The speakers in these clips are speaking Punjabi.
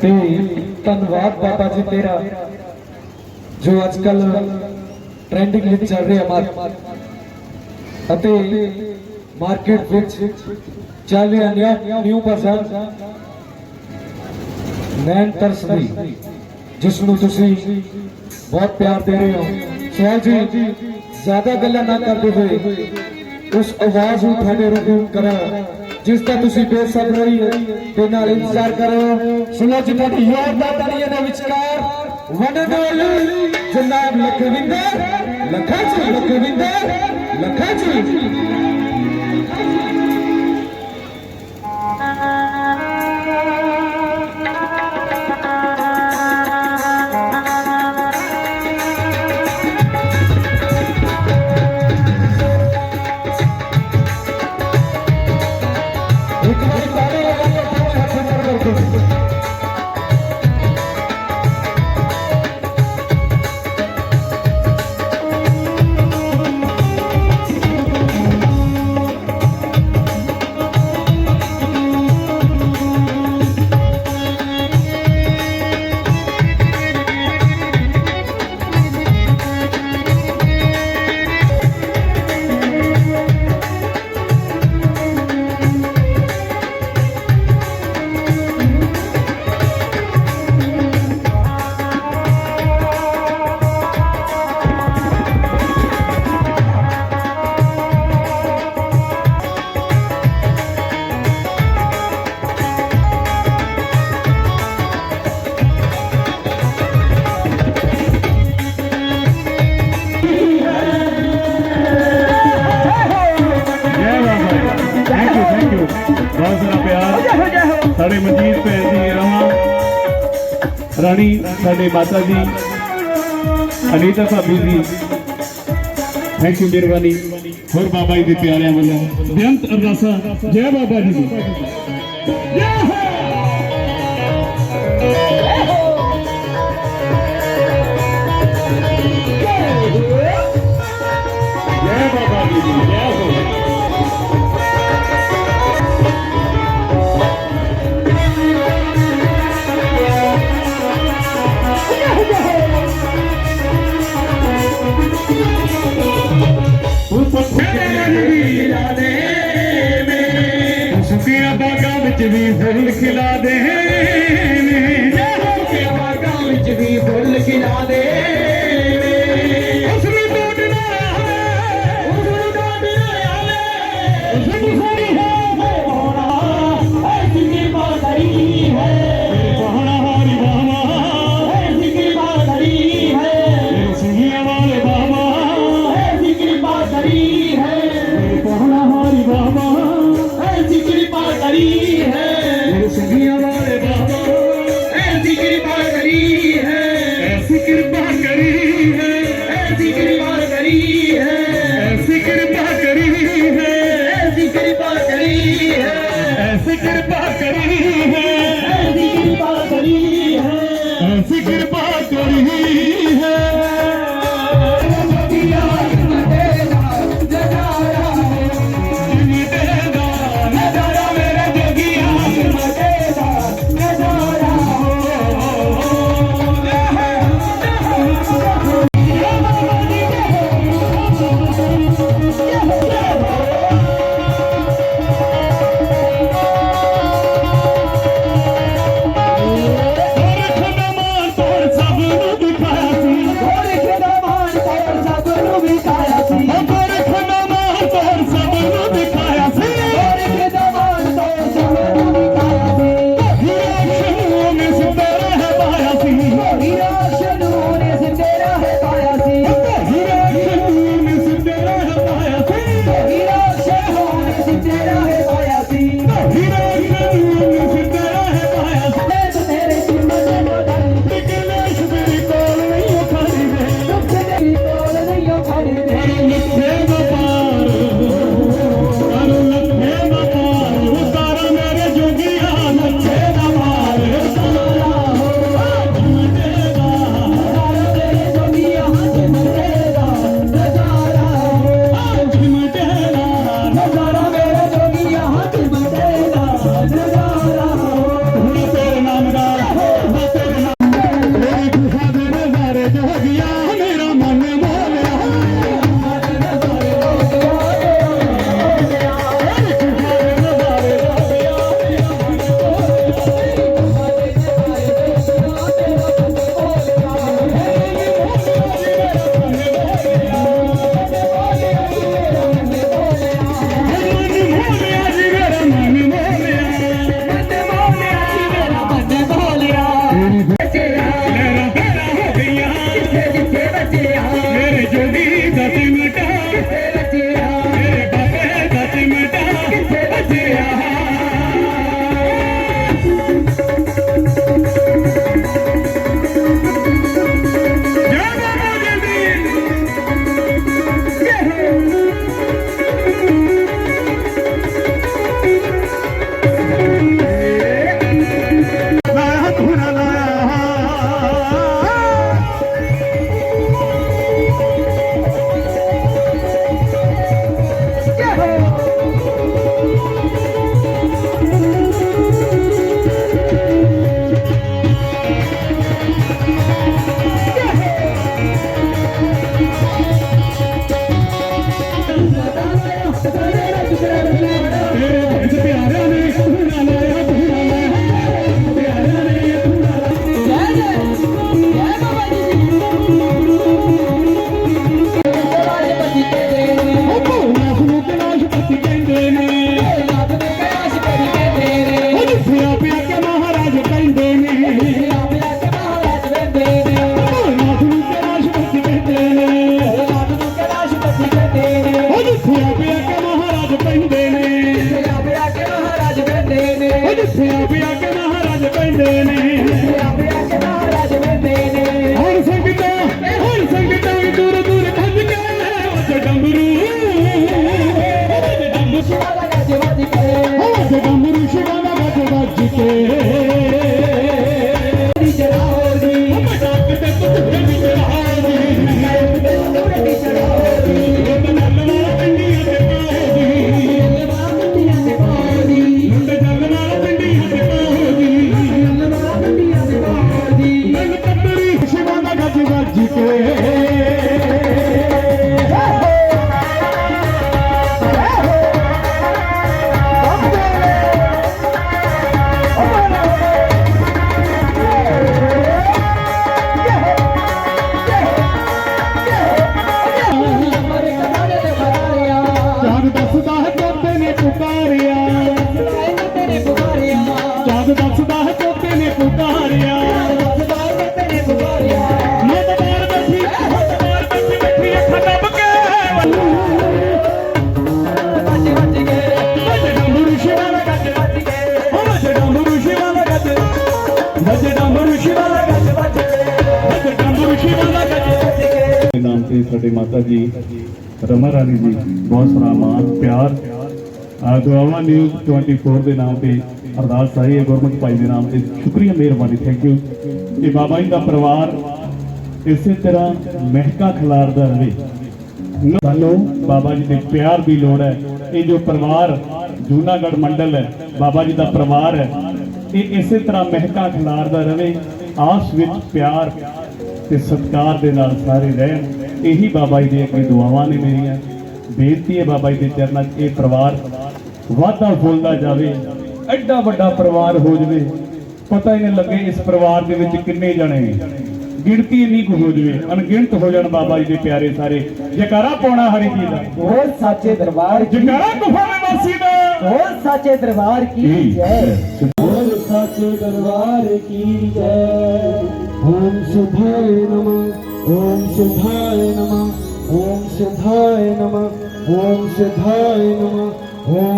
ਤੇ ਧੰਨਵਾਦ ਬਾਬਾ ਜੀ ਤੇਰਾ, ਜੋ ਅੱਜ ਕੱਲ ਟ੍ਰੈਂਡਿੰਗ ਵਿੱਚ ਚੱਲ ਰਿਹਾ ਮਾਰਕੀਟ ਅਤੇ ਮਾਰਕੀਟ ਵਿੱਚ ਚੱਲ ਰਿਹਾ ਨਿਆ ਨਿਊ ਪਰਸਨ ਮੈਨ ਤਰਸਦੀ ਜਿਸ ਨੂੰ ਤੁਸੀਂ ਬਹੁਤ ਪਿਆਰ ਦੇ ਰਹੇ ਹੋ। ਸਹਿਜ ਜੀ, ਜ਼ਿਆਦਾ ਗੱਲਾਂ ਨਾ ਕਰਦੇ ਹੋਏ, ਉਸ ਆਵਾਜ਼ ਨੂੰ ਤੁਹਾਡੇ ਰੂਪ ਕਰਾਂ। ਜਿਸ ਦਾ ਤੁਸੀਂ ਬੇਸਬਰੀ ਤੇ ਨਾਲ ਇੰਤਜ਼ਾਰ ਕਰੋ। ਸੁਣੋ ਜਿੱਥੇ ਯੋਰ ਦਾ ਤਣੀਆਂ ਦੇ ਵਿਚਕਾਰ ਵਡਨੋਲ ਜਨਾਬ ਲਖਵਿੰਦਰ ਲਖਾਜੀ ਲਖਵਿੰਦਰ ਲਖਾਜੀ ਰਾਣੀ ਸਾਡੇ ਮਾਤਾ ਜੀ ਅਨੀਤਾ ਭਾਬੀ ਜੀ ਥੈਂਕ ਯੂ ਮਿਹਰਬਾਨੀ ਹੋਰ ਬਾਬਾ ਜੀ ਦੇ ਪਿਆਰਿਆਂ ਵੱਲੋਂ ਬੇਅੰਤ ਅਰਦਾਸਾਂ ਜੈ ਬਾਬਾ ਜੀ ਦੀ। ਜੈ ਹੋ! ਜੈ ਬਾਬਾ ਜੀ ਦੀ ਜੈ ਹੋ। ਕੰਨਾਂ ਵਿੱਚ ਵੀ ਫੁੱਲ ਖਿਲਾ ਦੇ। 着你。ਦੱਸਦਾ ਹੈ ਕੋਤੇ ਨੇ ਪੁਕਾਰਿਆ। ਮੈਂ ਤਾਂ ਬਾਹਰ ਬੈਠੀ ਮੈਂ ਤਾਂ ਬਾਹਰ ਬੈਠੀ ਬੈਠੀ ਅੱਖਾਂ ਦੱਬ ਕੇ। ਵੱਜ ਡੰਬਰੂ ਸ਼ਿਵਾ ਦਾ ਗੱਜ। ਹੋ ਵੱਜ ਡੰਬਰੂ ਸ਼ਿਵਾ ਦਾ ਗੱਜ। ਵੱਜ ਡੰਬਰੂ ਸ਼ਿਵਾ ਦਾ ਗੱਜ ਵੱਜ। ਡੰਬਰੂ ਸ਼ਿਵਾ ਦਾ ਗੱਜ ਦੇ ਨਾਮ ਤੇ ਸਾਡੇ ਮਾਤਾ ਜੀ, ਰਮਾ ਰਾਣੀ ਜੀ, ਬਹੁਤ ਸਾਰਾ ਮਾਣ ਪਿਆਰ ਦੁਆਵਾ ਨਿਊਜ਼ 24 ਦੇ ਨਾਮ ਤੇ ਅਰਦਾਸ ਆਈ ਹੈ, ਗੁਰਮੁਖ ਭਾਈ ਦੇ ਨਾਮ ਤੇ। ਸ਼ੁਕਰੀਆ ਮਿਹਰਬਾਨੀ ਥੈਂਕ ਯੂ ਇਹ ਬਾਬਾ ਜੀ ਦਾ ਪਰਿਵਾਰ ਇਸੇ ਤਰ੍ਹਾਂ ਮਹਿਕਾ ਖਿਲਾਰਦਾ ਰਹੇ। ਸਾਨੂੰ ਬਾਬਾ ਜੀ ਦੇ ਪਿਆਰ ਦੀ ਲੋੜ ਹੈ। ਇਹ ਜੋ ਪਰਿਵਾਰ ਜੂਨਾਗੜ ਮੰਡਲ ਹੈ, ਬਾਬਾ ਜੀ ਦਾ ਪਰਿਵਾਰ ਹੈ, ਇਹ ਇਸੇ ਤਰ੍ਹਾਂ ਮਹਿਕਾ ਖਿਲਾਰਦਾ ਰਹੇ। ਆਸ ਵਿੱਚ ਪਿਆਰ ਤੇ ਸਤਿਕਾਰ ਦੇ ਨਾਲ ਸਾਰੇ ਰਹਿਣ। ਇਹੀ ਬਾਬਾ ਜੀ ਦੀਆਂ ਕੋਈ ਦੁਆਵਾਂ ਨੇ ਮੇਰੀਆਂ। ਬੇਨਤੀ ਹੈ ਬਾਬਾ ਜੀ ਦੇ ਚਰਨਾਂ 'ਚ, ਇਹ ਪਰਿਵਾਰ ਵਾਧਾ ਫੁੱਲਦਾ ਜਾਵੇ ਐਡਾ ਵੱਡਾ ਪਰਿਵਾਰ ਹੋ ਜਾਵੇ ਪਤਾ ਹੀ ਨਹੀਂ ਲੱਗੇ ਇਸ ਪਰਿਵਾਰ ਦੇ ਵਿੱਚ ਕਿੰਨੇ ਜਣੇ ਨੇ। ਗਿਣਤੀ ਇੰਨੀ ਕੁ ਹੋ ਜਾਵੇ ਅਣਗਿਣਤ ਹੋ ਜਾਣ ਬਾਬਾ ਜੀ ਦੇ ਪਿਆਰੇ ਸਾਰੇ। ਜਕਾਰਾ ਪਾਉਣਾ ਹਰੀ ਜੀ ਦਾ। ਹੋਰ ਸਾਚੇ ਦਰਬਾਰ ਕੀ? ਜਕਾਰਾ ਗੁਫਾ ਨਿਵਾਸੀ ਦਾ। ਹੋਰ ਸਾਚੇ ਦਰਬਾਰ ਕੀ ਜੈ? ਹੋਰ ਸਾਚੇ ਦਰਬਾਰ ਕੀ ਜੈ? ਓਮ ਸਿਧਾਏ ਨਮः ਓਮ ਸਿਧਾਏ ਨਮः ਓਮ ਸਿਧਾਏ ਨਮः ਓਮ ਸਿਧਾਏ ਨਮः ਓਮ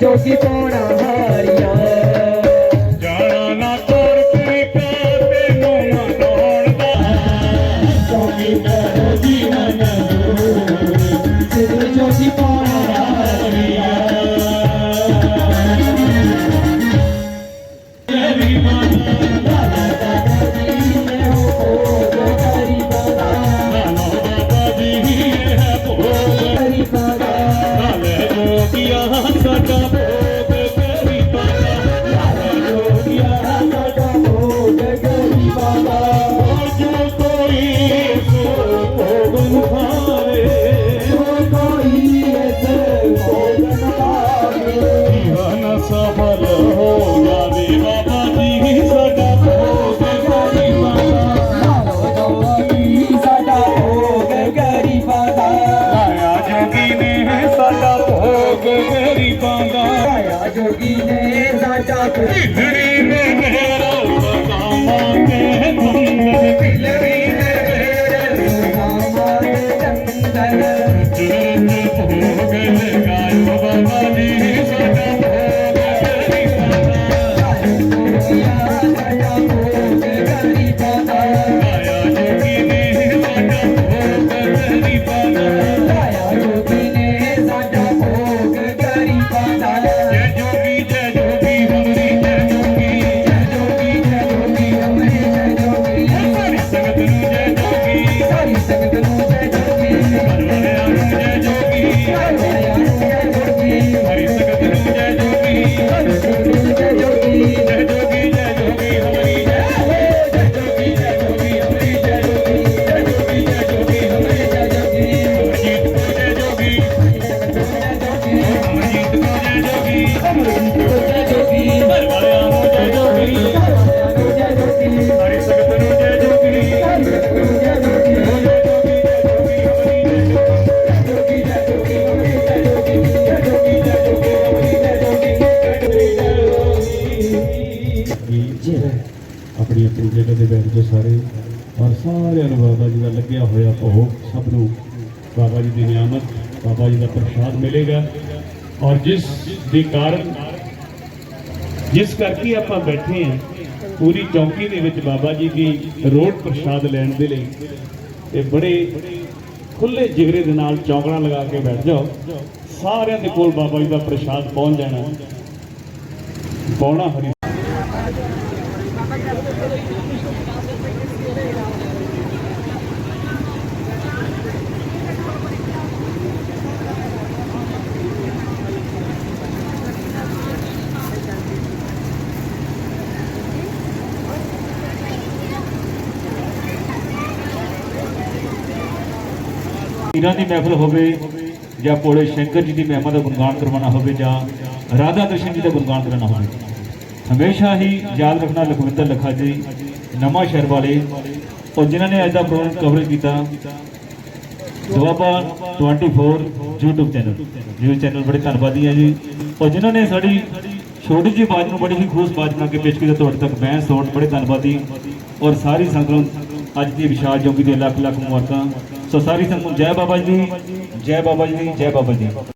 जोगी पोणा ਜੋਗੀ ਆਪਣੀ ਆਪਣੀ ਜਗ੍ਹਾ ਤੇ ਬੈਠ ਕੇ ਸਾਰੇ, ਔਰ ਸਾਰਿਆਂ ਨੂੰ ਬਾਬਾ ਜੀ ਦਾ ਲੱਗਿਆ ਹੋਇਆ ਭੋਗ, ਸਭ ਨੂੰ ਬਾਬਾ ਜੀ ਦੀ ਨਿਆਮਤ, ਬਾਬਾ ਜੀ ਦਾ ਪ੍ਰਸ਼ਾਦ ਮਿਲੇਗਾ। ਔਰ ਜਿਸ ਦੇ ਕਾਰਨ, ਜਿਸ ਕਰਕੇ ਆਪਾਂ ਬੈਠੇ ਹਾਂ, ਪੂਰੀ ਚੌਂਕੀ ਦੇ ਵਿੱਚ ਬਾਬਾ ਜੀ ਦੀ ਰੋਡ ਪ੍ਰਸ਼ਾਦ ਲੈਣ ਦੇ ਲਈ, ਤੇ ਬੜੇ ਖੁੱਲੇ ਜਿਗਰੇ ਦੇ ਨਾਲ ਚੌਂਕੜਾ ਲਗਾ ਕੇ ਬੈਠ ਜਾਓ, ਸਾਰਿਆਂ ਦੇ ਕੋਲ ਬਾਬਾ ਜੀ ਦਾ ਪ੍ਰਸ਼ਾਦ ਪਹੁੰਚ ਜਾਣਾ। ਪੌਣਾ ਹਰੀ ਪੀਰਾਂ ਦੀ ਮਹਿਫਲ ਹੋਵੇ ਜਾਂ ਭੋਲੇ ਸ਼ੰਕਰ ਜੀ ਦੀ ਮਹਿਮਾ ਦਾ ਗੁਣਗਾਨ ਕਰਵਾਉਣਾ ਹੋਵੇ ਜਾਂ ਰਾਧਾ ਕ੍ਰਿਸ਼ਨ ਜੀ ਦਾ ਗੁਣਗਾਨ ਕਰਵਾਉਣਾ ਹੋਵੇ। ਹਮੇਸ਼ਾ ਹੀ ਯਾਦ ਰੱਖਣਾ ਲਖਵਿੰਦਰ ਲਖਾ ਜੀ ਨਵਾਂ ਸ਼ਹਿਰ ਵਾਲੇ ਔਰ ਜਿਨ੍ਹਾਂ ਨੇ ਅੱਜ ਦਾ ਪ੍ਰੋਗਰਾਮ ਕਵਰੇਜ ਕੀਤਾ Doaba 24 YouTube channel news channel ਬੜੇ ਧੰਨਵਾਦੀ ਆ ਜੀ ਔਰ ਜਿਨ੍ਹਾਂ ਨੇ ਸਾਡੀ ਛੋਟੀ ਜਿਹੀ ਆਵਾਜ਼ ਨੂੰ ਬੜੀ ਹੀ ਖੂਸ ਆਵਾਜ਼ ਬਣਾ ਕੇ ਪੇਸ਼ ਕੀਤਾ ਤੁਹਾਡੇ ਤੱਕ ਮੈਂ ਸੌਣ ਬੜੇ ਧੰਨਵਾਦੀ ਔਰ ਸਾਰੀ ਸੰਗਤ ਨੂੰ ਅੱਜ ਦੀ ਵਿਸ਼ਾਲ ਜੋਗੀ ਦੇ ਲੱਖ ਲੱਖ ਮੁਬਾਰਕਾਂ ਸੋ ਸਾਰੀ ਸੰਗਤ ਨੂੰ ਜੈ ਬਾਬਾ ਜੀ ਦੀ, ਜੈ ਬਾਬਾ ਜੀ ਦੀ, ਜੈ ਬਾਬਾ ਜੀ